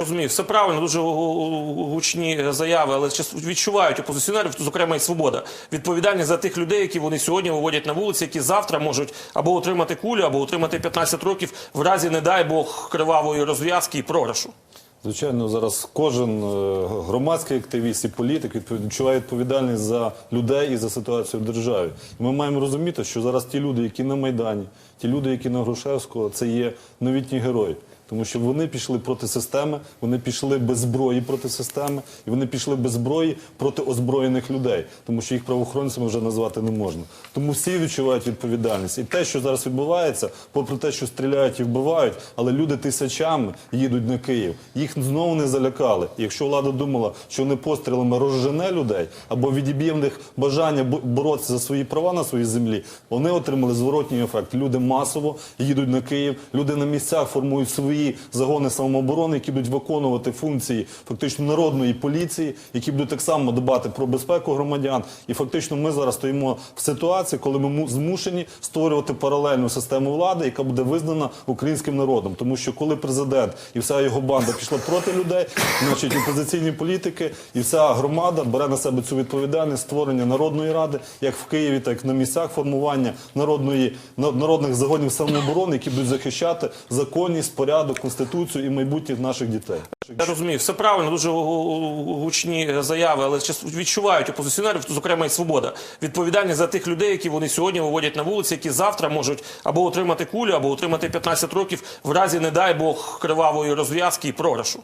Розумію, все правильно, дуже гу- гу- гучні заяви, але відчувають опозиціонерів, зокрема і свобода, відповідальність за тих людей, які вони сьогодні виводять на вулиці, які завтра можуть або отримати кулю, або отримати 15 років в разі, не дай Бог, кривавої розв'язки і програшу. Звичайно, зараз кожен е, громадський активіст і політик відчуває відповідальність за людей і за ситуацію в державі. Ми маємо розуміти, що зараз ті люди, які на Майдані, ті люди, які на Грушевського, це є новітні герої. Тому що вони пішли проти системи, вони пішли без зброї проти системи, і вони пішли без зброї проти озброєних людей, тому що їх правоохоронцями вже назвати не можна. Тому всі відчувають відповідальність. І те, що зараз відбувається, попри те, що стріляють і вбивають, але люди тисячами їдуть на Київ. Їх знову не залякали. І якщо влада думала, що вони пострілами розжене людей або відіб'є в них бажання бо- боротися за свої права на своїй землі, вони отримали зворотній ефект. Люди масово їдуть на Київ, люди на місцях формують свої загони самооборони, які будуть виконувати функції фактично народної поліції, які будуть так само дбати про безпеку громадян. І фактично ми зараз стоїмо в ситуації, коли ми му- змушені створювати паралельну систему влади, яка буде визнана українським народом. Тому що коли президент і вся його банда пішла проти людей, значить опозиційні політики і вся громада бере на себе цю відповідальність створення народної ради, як в Києві, так і на місцях формування народної народних загонів самооборони, які будуть захищати законність, порядок, конституцію і майбутніх наших дітей. Я розумію, все правильно, дуже гу- гу- гучні заяви, але відчувають опозиціонерів, зокрема і свобода, відповідальність за тих людей, які вони сьогодні виводять на вулиці, які завтра можуть або отримати кулю, або отримати 15 років в разі, не дай Бог, кривавої розв'язки і програшу.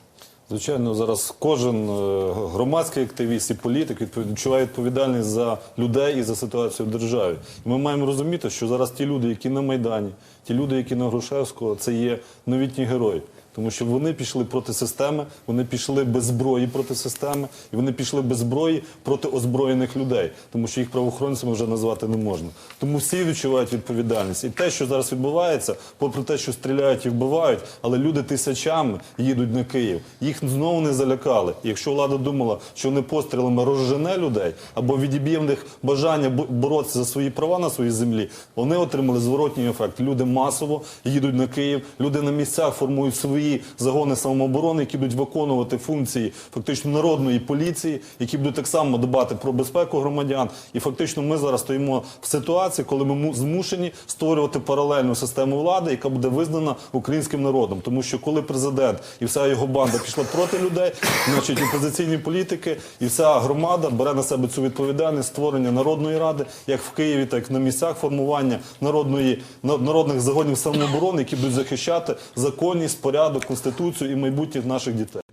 Звичайно, зараз кожен е, громадський активіст і політик відчуває відповідальність за людей і за ситуацію в державі. Ми маємо розуміти, що зараз ті люди, які на Майдані, ті люди, які на Грушевського, це є новітні герої. Тому що вони пішли проти системи, вони пішли без зброї проти системи, і вони пішли без зброї проти озброєних людей, тому що їх правоохоронцями вже назвати не можна. Тому всі відчувають відповідальність. І те, що зараз відбувається, попри те, що стріляють і вбивають, але люди тисячами їдуть на Київ. Їх знову не залякали. І якщо влада думала, що вони пострілами розжене людей або відіб'є в них бажання бо- боротися за свої права на своїй землі, вони отримали зворотній ефект. Люди масово їдуть на Київ, люди на місцях формують свої загони самооборони, які будуть виконувати функції фактично народної поліції, які будуть так само дбати про безпеку громадян. І фактично ми зараз стоїмо в ситуації, коли ми му- змушені створювати паралельну систему влади, яка буде визнана українським народом. Тому що коли президент і вся його банда пішла проти людей, значить опозиційні політики і вся громада бере на себе цю відповідальність створення народної ради, як в Києві, так і на місцях формування народної народних загонів самооборони, які будуть захищати законність, порядок, конституцію і майбутніх наших дітей.